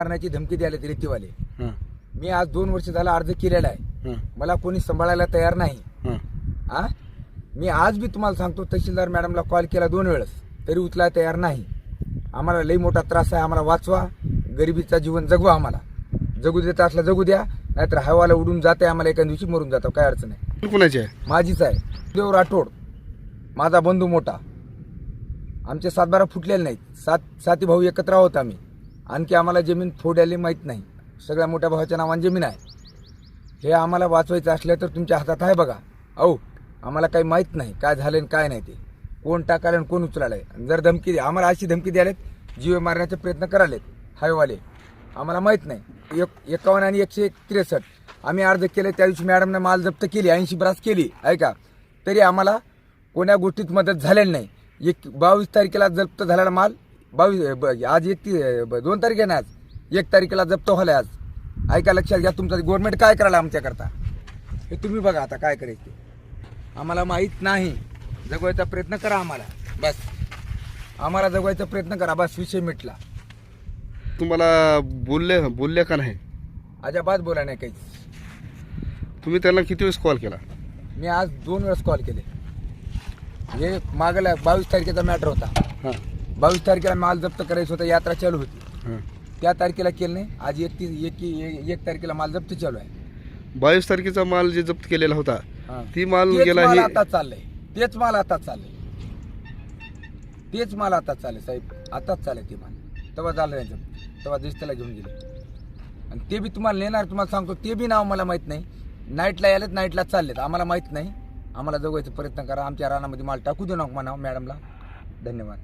मारण्याची धमकी द्यायला ते रेतीवाले मी आज दोन वर्ष झाला अर्ज केलेला आहे. मला कोणी सांभाळायला तयार नाही. हां. मी आज बी तुम्हाला सांगतो तहसीलदार मॅडमला कॉल केला दोन वेळेस तरी उचलायला तयार नाही. आम्हाला लई मोठा त्रास आहे आम्हाला वाचवा गरिबीचा जीवन जगवा आम्हाला. जगू देत असला जगू द्या नाहीतर हवाला उडून जाते आम्हाला एका दिवशी मरून जातो काय अडचण आहे कुणाची आहे? माझीच आहे. देव राठोड. माझा बंधू मोठा. आमचे सातबारा फुटलेले नाहीत. सात साती भाऊ एकत्र आहोत आम्ही. आणखी आम्हाला जमीन फोडायला माहीत नाही. सगळ्या मोठ्या भावाच्या नावाने जमीन आहे. हे आम्हाला वाचवायचं असलं तर तुमच्या हातात आहे बघा. अहो आम्हाला काही माहीत नाही काय झालं आणि काय नाही ते. कोण टाकायला आणि कोण उचलायला आहे. जर धमकी द्या आम्हाला अशी धमकी द्यालेत जीव मारण्याचा प्रयत्न करालेत हायवाले. आम्हाला माहीत नाही. एक एकावन्न आणि एकशे त्रेसष्ट. आम्ही अर्ज केले त्या दिवशी मॅडमने माल जप्त केली ऐंशी ब्रास केली. ऐका तरी आम्हाला कोण्या गोष्टीत मदत झालेली नाही. एक बावीस तारखेला जप्त झालेला माल बावीस आज एक दोन तारीख आहे ना आज. एक तारखेला जप्त व्हायला आज. ऐका लक्षात घ्या तुमचं गव्हर्नमेंट काय करायला आमच्याकरता? हे तुम्ही बघा आता काय करायचं. आम्हाला माहीत नाही. जगवायचा प्रयत्न करा आम्हाला. बस. आम्हाला जगवायचा प्रयत्न करा. बस विषय मिटला. तुम्हाला बोलले बोलले का नाही? अजाबात बोला नाही काहीच. तुम्ही त्यांना किती वेळेस कॉल केला? मी आज दोन वेळेस कॉल केले. हे मागला बावीस तारखेचा मॅटर होता. हां. बावीस तारखेला माल जप्त करायचं होतं यात्रा चालू होती. त्या तारखेला केलं नाही आज एक ती एक एक- तारखेला माल जप्त चालू आहे. बावीस तारखेचा माल जे जप्त केलेला होता. ती माल गेला हे आता चाललंय. तेच माल आता चाललंय. तेच माल आता चाललंय साहेब. आताच चाललंय ते माल. तेव्हा झालं नाही जप्त. तेव्हा दिसत्याला घेऊन गेले. आणि ते बी तुम्हाला नेणार तुम्हाला सांगतो ते बी नाव मला माहीत नाही. नाईटला यालेत नाईटला चाललेत. आम्हाला माहीत नाही. आम्हाला जगवायचा प्रयत्न करा. आमच्या रानामध्ये माल टाकू देऊ नका म्हणा मॅडमला. धन्यवाद.